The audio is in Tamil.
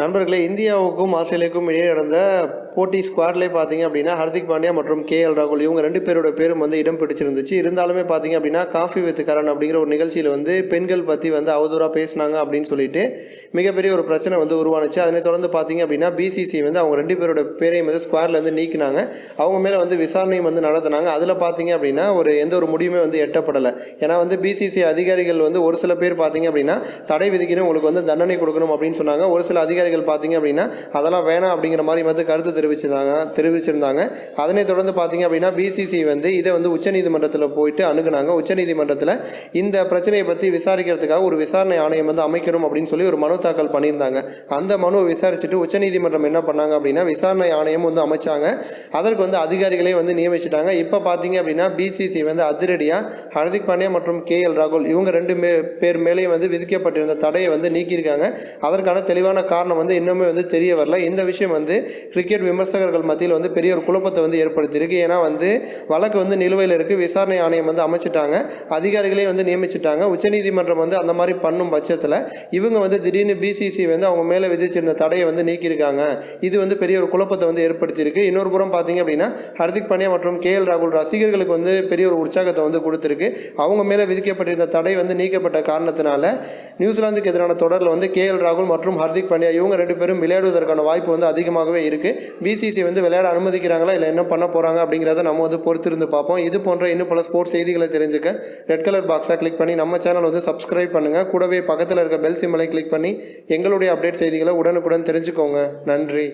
நண்பர்களே இந்தியாவுக்கும் ஆஸ்திரேலியாவுக்கும் இடையே நடந்த போட்டி ஸ்குவாட்லேயே பார்த்தீங்க அப்படின்னா ஹர்திக் பாண்டியா மற்றும் கே எல் ராகுல் இவங்க ரெண்டு பேரோட பேரும் வந்து இடம் பிடிச்சிருந்துச்சு. இருந்தாலுமே பார்த்தீங்க அப்படின்னா காஃபி வித் கரண் அப்படிங்கிற ஒரு நிகழ்ச்சியில் வந்து பெண்கள் பற்றி வந்து அவதூறாக பேசினாங்க அப்படின்னு சொல்லிட்டு மிகப்பெரிய ஒரு பிரச்சனை வந்து உருவானுச்சு. அதனை தொடர்ந்து பார்த்தீங்க அப்படின்னா பிசிசி வந்து அவங்க ரெண்டு பேரோட பேரையும் வந்து ஸ்குவாட்லேருந்து நீக்கினாங்க. அவங்க மேலே வந்து விசாரணையும் வந்து நடத்தினாங்க. அதில் பார்த்தீங்க அப்படின்னா ஒரு எந்த ஒரு முடிவுமே வந்து எட்டப்படலை. ஏன்னா வந்து பிசிசி அதிகாரிகள் வந்து ஒரு சில பேர் பார்த்தீங்க அப்படின்னா தடை விதிக்கணும் உங்களுக்கு வந்து தண்டனை கொடுக்கணும் அப்படின்னு சொன்னாங்க. ஒரு சில அதிகாரி அதிகாரிகள் பார்த்தீங்க அப்படின்னா அதெல்லாம் வேணாம் அப்படிங்கிற மாதிரி வந்து கருத்து தெரிவிச்சிருந்தாங்க தெரிவிச்சிருந்தாங்க. அதனை தொடர்ந்து பார்த்தீங்க அப்படின்னா பிசிசி வந்து இதை வந்து உச்சநீதிமன்றத்தில் போயிட்டு அணுகுனாங்க. உச்சநீதிமன்றத்தில் இந்த பிரச்சனையை பற்றி விசாரிக்கிறதுக்காக ஒரு விசாரணை ஆணையம் வந்து அமைக்கணும் அப்படின்னு சொல்லி ஒரு மனு தாக்கல் பண்ணியிருந்தாங்க. அந்த மனுவை விசாரிச்சுட்டு உச்சநீதிமன்றம் என்ன பண்ணாங்க அப்படின்னா விசாரணை ஆணையம் வந்து அமைச்சாங்க. அதற்கு வந்து அதிகாரிகளே வந்து நியமிச்சிட்டாங்க. இப்போ பார்த்தீங்க அப்படின்னா பிசிசி வந்து அதிரடியாக ஹர்திக் பாண்டியா மற்றும் கே எல் ராகுல் இவங்க ரெண்டு மே பேர் மேலேயும் வந்து விதிக்கப்பட்டிருந்த தடையை வந்து நீக்கியிருக்காங்க. அதற்கான தெளிவான காரணம் காரணம் வந்து இன்னுமே வந்து தெரிய வரல. இந்த விஷயம் வந்து கிரிக்கெட் விமர்சகர்கள் மத்தியில் வந்து பெரிய ஒரு குழப்பத்தை வந்து ஏற்படுத்தியிருக்கு. ஏன்னா வந்து வழக்கு வந்து நிலுவையில் இருக்குது விசாரணை ஆணையம் வந்து அமைச்சிட்டாங்க. அதிகாரிகளே வந்து நியமிச்சிட்டாங்க. உச்சநீதிமன்றம் வந்து அந்த மாதிரி பண்ணும் பட்சத்தில் இவங்க வந்து திடீர்னு பிசிசி வந்து அவங்க மேலே விதிச்சிருந்த தடையை வந்து நீக்கியிருக்காங்க. இது வந்து பெரிய ஒரு குழப்பத்தை வந்து ஏற்படுத்தியிருக்கு. இன்னொரு புறம் பார்த்தீங்க அப்படின்னா ஹர்திக் பாண்டியா மற்றும் கே எல் ராகுல் ரசிகர்களுக்கு வந்து பெரிய ஒரு உற்சாகத்தை வந்து கொடுத்துருக்கு. அவங்க மேலே விதிக்கப்பட்டிருந்த தடை வந்து நீக்கப்பட்ட காரணத்தினால நியூசிலாந்துக்கு எதிரான தொடரில் வந்து கே எல் ராகுல் மற்றும் ஹர்திக் பாண்டியா இவங்க ரெண்டு பேரும் விளையாடுவதற்கான வாய்ப்பு வந்து அதிகமாகவே இருக்குது பிசிசி வந்து விளையாட அனுமதிக்கிறாங்களா? இல்லை என்ன பண்ண போகிறாங்க அப்படிங்கிறத நம்ம வந்து பொறுத்திருந்து பார்ப்போம். இது போன்ற இன்னும் பல ஸ்போர்ட்ஸ் செய்திகளை தெரிஞ்சுக்க ரெட் கலர் பாக்ஸாக கிளிக் பண்ணி நம்ம சேனல் வந்து சப்ஸ்கிரைப் பண்ணுங்கள் கூடவே பக்கத்தில் இருக்க பெல் சிம்மலை கிளிக் பண்ணி எங்களுடைய அப்டேட் செய்திகளை உடனுக்குடன் தெரிஞ்சுக்கோங்க. நன்றி.